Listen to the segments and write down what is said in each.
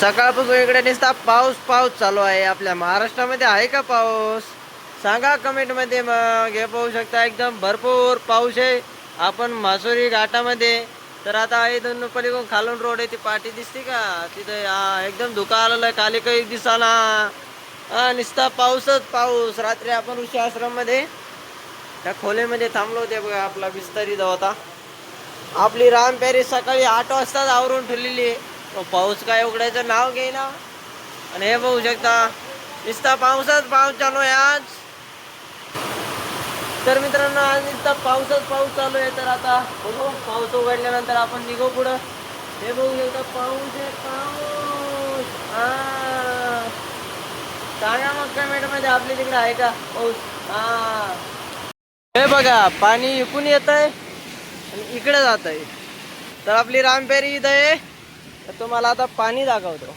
सकाळपासून इकडे नुसता पाऊस पाऊस चालू आहे. आपल्या महाराष्ट्रामध्ये आहे का पाऊस? सांगा कमेंटमध्ये मग. हे पाहू शकता एकदम भरपूर पाऊस आहे. आपण मासोरी घाटामध्ये. तर आता इथून पलीकडून खालून रोड आहे ती पाठी दिसते का? तिथे हा, एकदम धुका आलेला आहे खाली काही दिसाना. हा नुसता पाऊसच पाऊस. रात्री आपण ऋषी आश्रममध्ये त्या खोलीमध्ये थांबलो होते बघा आपला बिस्तारी होता. आपली राम प्यारी सकाळी आठ वाजताच आवरून ठेवलेली आहे. पाऊस काय उघडायचं नाव घेईना. आणि हे बघू शकता नुसता पाऊसच पाऊस चालू आहे आज. तर मित्रांनो आज नुसता पाऊसच पाऊस चालू आहे. तर आता बघू पाऊस उघडल्यानंतर आपण निघू पुढं. हे बघू शकता पाऊस आहे पाऊस. हा सांगा मग कमेंटमध्ये आपल्या तिकडे आहे का? पाऊस. हा हे बघा पाणी इकून येत आहे आणि इकडे जात आहे तर आपली रामपेरी इथं आहे. तर तुम्हाला आता पाणी दाखवतो.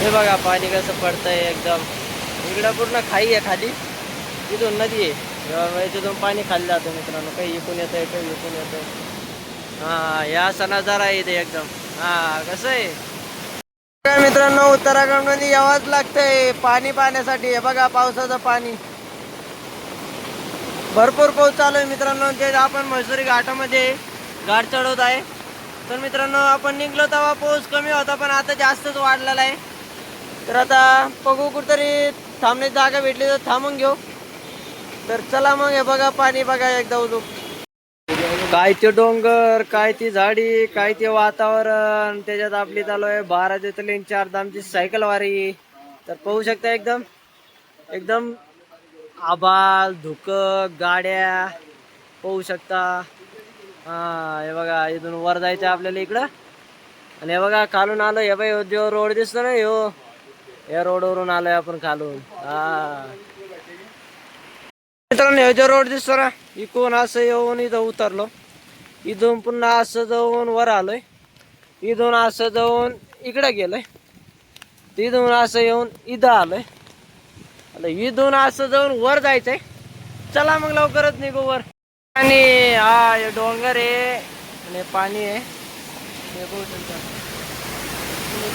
हे बघा पाणी कसं पडतंय एकदम. इकडं पूर्ण खाई आहे खाली. तिथून नदी आहे. तिथून पाणी खाली जातं मित्रांनो. काही इकून येतंय काही इकून येतंय. हा या असा आहे इथे एकदम. हा कसं आहे? मित्रांनो उत्तराखंडमध्ये यावंच लागतंय पाणी पाण्यासाठी. हे बघा पावसाचं पाणी. भरपूर पाऊस चालू आहे मित्रांनो. ते आपण म्हैसूरी घाटामध्ये घाट चढवत आहे तर मित्रांनो आपण निघलो तेव्हा पाऊस कमी होता पण आता जास्तच वाढलेला आहे. तर आता बघू कुठतरी थांबण्याची जागा भेटली तर थांबून घेऊ. तर चला मग हे बघा पाणी बघा एकदा उजू काय ते डोंगर काय ती झाडी काय ते वातावरण. त्याच्यात आपली चालू आहे बारा ज्योतिर्लिंग चार धामची सायकल वारी. तर पाहू शकता एकदम एकदम आबाल धुक गाड्या. पाहू शकता. हा हे बघा इथून वर जायचं आपल्याला इकडं. आणि हे बघा खालून आलो हे बाई जो रोड दिसतो ना ह्यो या रोडवरून आलोय आपण खालून. हा. मित्रांनो हे जो रोड दिसतो ना इकून असं येऊन इथं उतरलो. इथून पुन्हा असं जाऊन वर आलोय. इथून असं जाऊन इकडे गेलोय. तिथून असं येऊन इथं आलोय. आता इथून असं जाऊन वर जायचंय. चला मग लवकरच निघू वर. आणि हा हे डोंगर आहे आणि पाणी आहे. हे बघू शकता.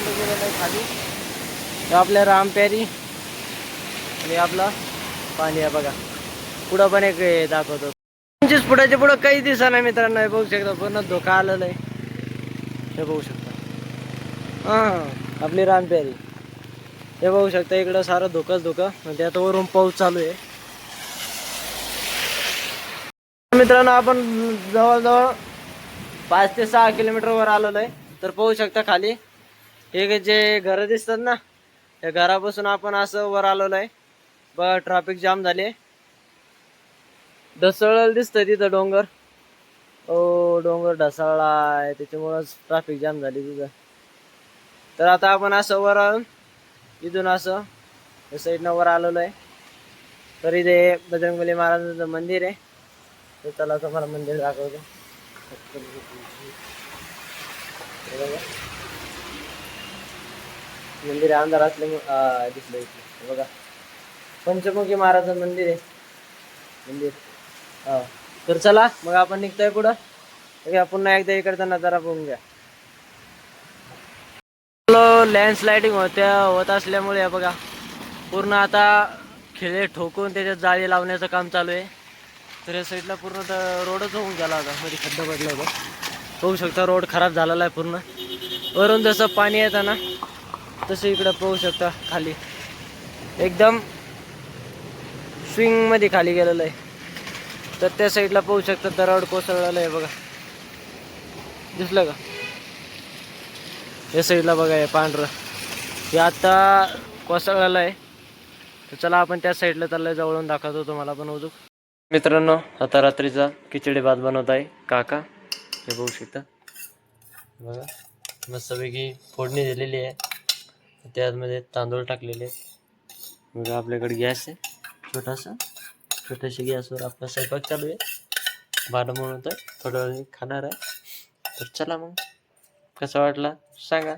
गेलेलं आहे खाली. आपल्या रामप्यारी आणि आपला पाणी आहे बघा. पुढं पण एक हे दाखवतो. पंचवीस फुटाच्या पुढं काही दिसा नाही मित्रांनो. हे बघू शकता पूर्ण धोका आलेला आहे. हे बघू शकता. हा आपली रामप्यारी हे बघू शकता इकडं सारं धोकंच धोकं. म्हणजे आता वरून पाऊस चालू आहे. मित्रांनो आपण जवळजवळ पाच ते सहा किलोमीटर वर आलेलो आहे तर पाहू शकता खाली. हे जे घरं दिसतात ना त्या घरापासून आपण असं वर आलेलो आहे बघा ट्रॅफिक जाम झाले ढसळलं दिसतंय तिथं डोंगर. ओ डोंगर ढसाळला आहे त्याच्यामुळंच ट्रॅफिक जाम झाली तिथं. तर आता आपण असं वर आलो. इथून असं या साईडनं वर आलेलो आहे तर इथे बजरंगबली महाराजांचं मंदिर आहे. तर चला तुम्हाला मंदिर दाखवतो. मंदिर आहे, अंधार असल्यामुळे दिसलं इथे. बघा. पंचमुखी महाराजांचं मंदिर आहे. मंदिर. हा. तर चला मग आपण निघतोय पुढं. पुन्हा एकदा इकडचा नजारा बघून घ्या. लँडस्लायडिंग होत्या होत असल्यामुळे बघा. पूर्ण आता खिळे ठोकून त्याच्यात जाळी लावण्याचं काम चालू आहे. तर या साईडला पूर्ण तर रोडच होऊन गेला होता मध्ये खड्डा पडला होता. पाहू शकता रोड खराब झालेला आहे पूर्ण. वरून जसं पाणी येतं ना तसं इकडं पाहू शकता खाली. एकदम स्विंगमध्ये खाली गेलेलं आहे. तर त्या साईडला पाहू शकता दरड कोसळलेलं आहे बघा. दिसलं का? या साईडला बघा हे पांढरं. हे आता कोसळलेलं आहे. तर चला आपण त्या साईडला चाललंय जवळून दाखवतो तुम्हाला पण उजूक. मित्रांनो आता रात्रीचा खिचडी भात बनवत आहे काका. हे बघू शकता. बघा मस्तपैकी फोडणी दिलेली आहे. त्यामध्ये तांदूळ टाकलेले आहेत. बघा आपल्याकडे गॅस आहे. छोटासा छोट्याशा गॅसवर आपला स्वयंपाक चालू आहे. भात म्हणून तर थोडं वेळ खाणार आहे. तर चला मग. कसा वाटला? सांगा.